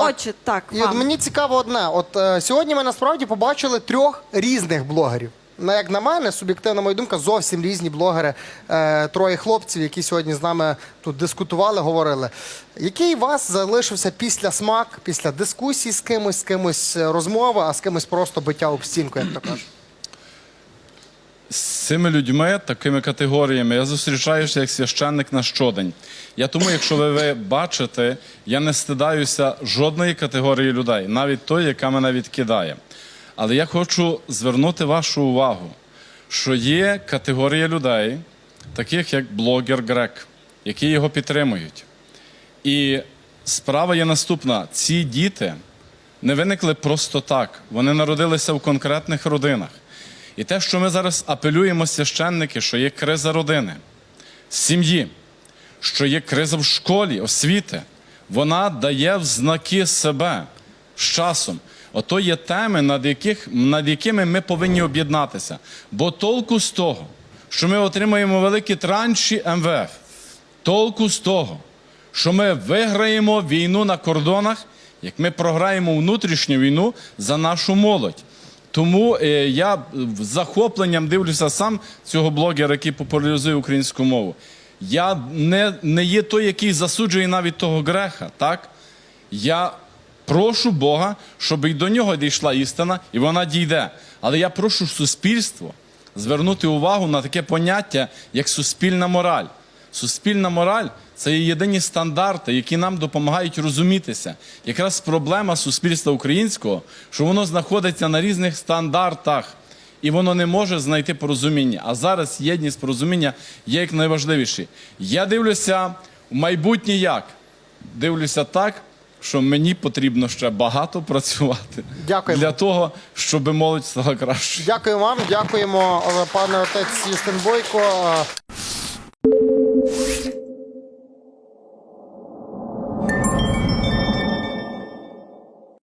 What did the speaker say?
Отже, так, І от вам. мені цікаво одне. От е, сьогодні ми насправді побачили трьох різних блогерів. На як на мене, суб'єктивна моя думка, зовсім різні блогери. Е, троє хлопців, які сьогодні з нами тут дискутували, говорили. Який у вас залишився після смак, після дискусії з кимось, з кимось е, розмови, а з кимось просто биття об стінку, як то кажуть? З цими людьми, такими категоріями, я зустрічаюся як священник на щодень. Я тому, якщо ви, ви бачите, я не стидаюся жодної категорії людей, навіть той, яка мене відкидає. Але я хочу звернути вашу увагу, що є категорія людей, таких як блогер Грек, які його підтримують. І справа є наступна: ці діти не виникли просто так. Вони народилися в конкретних родинах. І те, що ми зараз апелюємо священники, що є криза родини, сім'ї, що є криза в школі, освіти, вона дає в знаки себе з часом. Ото є теми, над, яких, над якими ми повинні об'єднатися. Бо толку з того, що ми отримаємо великі транші МВФ, толку з того, що ми виграємо війну на кордонах, як ми програємо внутрішню війну за нашу молодь. Тому е, я з захопленням дивлюся сам цього блогера, який популяризує українську мову. Я не, не є той, який засуджує навіть того греха. Так? Я прошу Бога, щоб і до нього дійшла істина, і вона дійде. Але я прошу суспільство звернути увагу на таке поняття, як суспільна мораль. Суспільна мораль це є єдині стандарти, які нам допомагають розумітися. Якраз проблема суспільства українського, що воно знаходиться на різних стандартах, і воно не може знайти порозуміння. А зараз єдність порозуміння є як найважливіші. Я дивлюся в майбутнє як? Дивлюся так, що мені потрібно ще багато працювати Дякуємо. для того, щоб молодь стала краще. Дякую вам, дякуємо, пане отець Юстин Бойко.